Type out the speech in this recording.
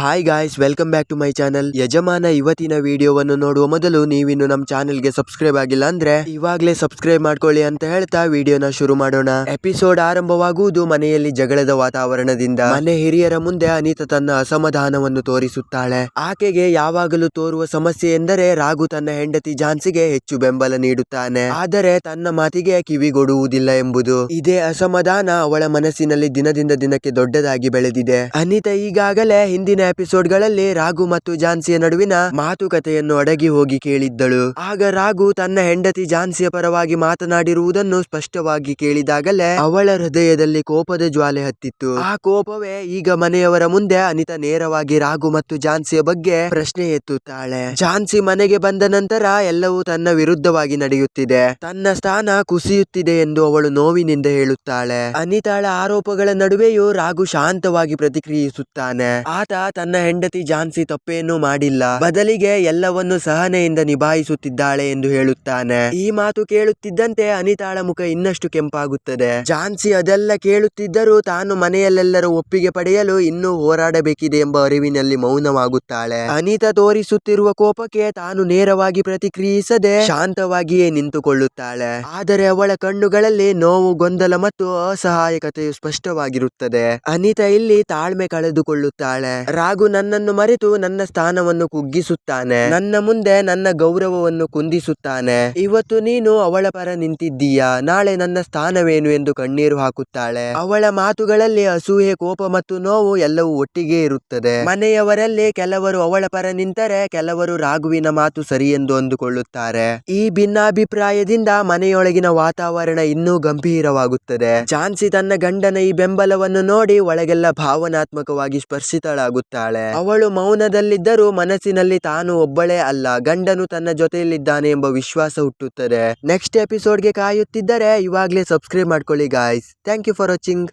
Hi guys welcome back to my channel ಯಜಮಾನ ಇವತ್ತಿನ ವಿಡಿಯೋವನ್ನು ನೋಡುವ ಮೊದಲು ನೀವಿನ್ನು ನಮ್ಮ ಚಾನಲ್ಗೆ ಸಬ್ಸ್ಕ್ರೈಬ್ ಆಗಿಲ್ಲ ಅಂದ್ರೆ ಇವಾಗಲೇ ಸಬ್ಸ್ಕ್ರೈಬ್ ಮಾಡ್ಕೊಳ್ಳಿ ಅಂತ ಹೇಳ್ತಾ ವಿಡಿಯೋನ ಶುರು ಮಾಡೋಣ. ಎಪಿಸೋಡ್ ಆರಂಭವಾಗುವುದು ಮನೆಯಲ್ಲಿ ಜಗಳದ ವಾತಾವರಣದಿಂದ. ಮನೆ ಹಿರಿಯರ ಮುಂದೆ ಅನಿತಾ ತನ್ನ ಅಸಮಾಧಾನವನ್ನು ತೋರಿಸುತ್ತಾಳೆ. ಆಕೆಗೆ ಯಾವಾಗಲೂ ತೋರುವ ಸಮಸ್ಯೆ ಎಂದರೆ ರಾಘು ತನ್ನ ಹೆಂಡತಿ ಜಾನ್ಸಿಗೆ ಹೆಚ್ಚು ಬೆಂಬಲ ನೀಡುತ್ತಾನೆ. ಆದರೆ ತನ್ನ ಮಾತಿಗೆ ಕಿವಿಗೊಡುವುದಿಲ್ಲ ಎಂಬುದು. ಇದೇ ಅಸಮಾಧಾನ ಅವಳ ಮನಸ್ಸಿನಲ್ಲಿ ದಿನದಿಂದ ದಿನಕ್ಕೆ ದೊಡ್ಡದಾಗಿ ಬೆಳೆದಿದೆ. ಅನಿತಾ ಈಗಾಗಲೇ ಹಿಂದಿನ ಎಪಿಸೋಡ್ಗಳಲ್ಲಿ ರಾಘು ಮತ್ತು ಝಾನ್ಸಿಯ ನಡುವಿನ ಮಾತುಕತೆಯನ್ನು ಅಡಗಿ ಹೋಗಿ ಕೇಳಿದ್ದಳು. ಆಗ ರಾಘು ತನ್ನ ಹೆಂಡತಿ ಝಾನ್ಸಿಯ ಪರವಾಗಿ ಮಾತನಾಡಿರುವುದನ್ನು ಸ್ಪಷ್ಟವಾಗಿ ಕೇಳಿದಾಗಲೇ ಅವಳ ಹೃದಯದಲ್ಲಿ ಕೋಪದ ಜ್ವಾಲೆ ಹತ್ತಿತ್ತು. ಆ ಕೋಪವೇ ಈಗ ಮನೆಯವರ ಮುಂದೆ ಅನಿತಾ ನೇರವಾಗಿ ರಾಘು ಮತ್ತು ಝಾನ್ಸಿಯ ಬಗ್ಗೆ ಪ್ರಶ್ನೆ ಎತ್ತುತ್ತಾಳೆ. ಝಾನ್ಸಿ ಮನೆಗೆ ಬಂದ ನಂತರ ಎಲ್ಲವೂ ತನ್ನ ವಿರುದ್ಧವಾಗಿ ನಡೆಯುತ್ತಿದೆ. ತನ್ನ ಸ್ಥಾನ ಕುಸಿಯುತ್ತಿದೆ ಎಂದು ಅವಳು ನೋವಿನಿಂದ ಹೇಳುತ್ತಾಳೆ. ಅನಿತಾಳ ಆರೋಪಗಳ ನಡುವೆಯೂ ರಾಘು ಶಾಂತವಾಗಿ ಪ್ರತಿಕ್ರಿಯಿಸುತ್ತಾನೆ. ಆತ ತನ್ನ ಹೆಂಡತಿ ಝಾನ್ಸಿ ತಪ್ಪೆಯನ್ನು ಮಾಡಿಲ್ಲ. ಬದಲಿಗೆ ಎಲ್ಲವನ್ನು ಸಹನೆಯಿಂದ ನಿಭಾಯಿಸುತ್ತಿದ್ದಾಳೆ ಎಂದು ಹೇಳುತ್ತಾನೆ. ಈ ಮಾತು ಕೇಳುತ್ತಿದ್ದಂತೆ ಅನಿತಾಳ ಮುಖ ಇನ್ನಷ್ಟು ಕೆಂಪಾಗುತ್ತದೆ. ಝಾನ್ಸಿ ಅದೆಲ್ಲ ಕೇಳುತ್ತಿದ್ದರೂ ತಾನು ಮನೆಯಲ್ಲೆಲ್ಲರ ಒಪ್ಪಿಗೆ ಪಡೆಯಲು ಇನ್ನೂ ಹೋರಾಡಬೇಕಿದೆ ಎಂಬ ಅರಿವಿನಲ್ಲಿ ಮೌನವಾಗುತ್ತಾಳೆ. ಅನಿತಾ ತೋರಿಸುತ್ತಿರುವ ಕೋಪಕ್ಕೆ ತಾನು ನೇರವಾಗಿ ಪ್ರತಿಕ್ರಿಯಿಸದೆ ಶಾಂತವಾಗಿಯೇ ನಿಂತುಕೊಳ್ಳುತ್ತಾಳೆ. ಆದರೆ ಅವಳ ಕಣ್ಣುಗಳಲ್ಲಿ ನೋವು, ಗೊಂದಲ ಮತ್ತು ಅಸಹಾಯಕತೆಯು ಸ್ಪಷ್ಟವಾಗಿರುತ್ತದೆ. ಅನಿತಾ ಇಲ್ಲಿ ತಾಳ್ಮೆ ಕಳೆದುಕೊಳ್ಳುತ್ತಾಳೆ. ರಾಘು ನನ್ನನ್ನು ಮರೆತು ನನ್ನ ಸ್ಥಾನವನ್ನು ಕುಗ್ಗಿಸುತ್ತಾನೆ. ನನ್ನ ಮುಂದೆ ನನ್ನ ಗೌರವವನ್ನು ಕುಂದಿಸುತ್ತಾನೆ. ಇವತ್ತು ನೀನು ಅವಳ ಪರ ನಿಂತಿದ್ದೀಯಾ? ನಾಳೆ ನನ್ನ ಸ್ಥಾನವೇನು ಎಂದು ಕಣ್ಣೀರು ಹಾಕುತ್ತಾಳೆ. ಅವಳ ಮಾತುಗಳಲ್ಲಿ ಅಸೂಹೆ ಕೋಪ ಮತ್ತು ನೋವು ಎಲ್ಲವೂ ಒಟ್ಟಿಗೆ ಇರುತ್ತದೆ. ಮನೆಯವರಲ್ಲಿ ಕೆಲವರು ಅವಳ ಪರ ನಿಂತರೆ ಕೆಲವರು ರಾಘುವಿನ ಮಾತು ಸರಿ ಎಂದು ಅಂದುಕೊಳ್ಳುತ್ತಾರೆ. ಈ ಭಿನ್ನಾಭಿಪ್ರಾಯದಿಂದ ಮನೆಯೊಳಗಿನ ವಾತಾವರಣ ಇನ್ನೂ ಗಂಭೀರವಾಗುತ್ತದೆ. ಚಾನ್ಸಿ ತನ್ನ ಗಂಡನ ಈ ಬೆಂಬಲವನ್ನು ನೋಡಿ ಒಳಗೆಲ್ಲ ಭಾವನಾತ್ಮಕವಾಗಿ ಸ್ಪರ್ಶಿತಳಾಗುತ್ತಾಳೆ. ಅವಳು ಮೌನದಲ್ಲಿದ್ದರೂ ಮನಸ್ಸಿನಲ್ಲಿ ತಾನು ಒಬ್ಬಳೇ ಅಲ್ಲ. ಗಂಡನು ತನ್ನ ಜೊತೆಯಲ್ಲಿದ್ದಾನೆ ಎಂಬ ವಿಶ್ವಾಸ ಹುಟ್ಟುತ್ತದೆ. ನೆಕ್ಸ್ಟ್ ಎಪಿಸೋಡ್ಗೆ ಕಾಯುತ್ತಿದ್ದರೆ ಇವಾಗಲೇ ಸಬ್ಸ್ಕ್ರೈಬ್ ಮಾಡ್ಕೊಳ್ಳಿ guys thank you for watching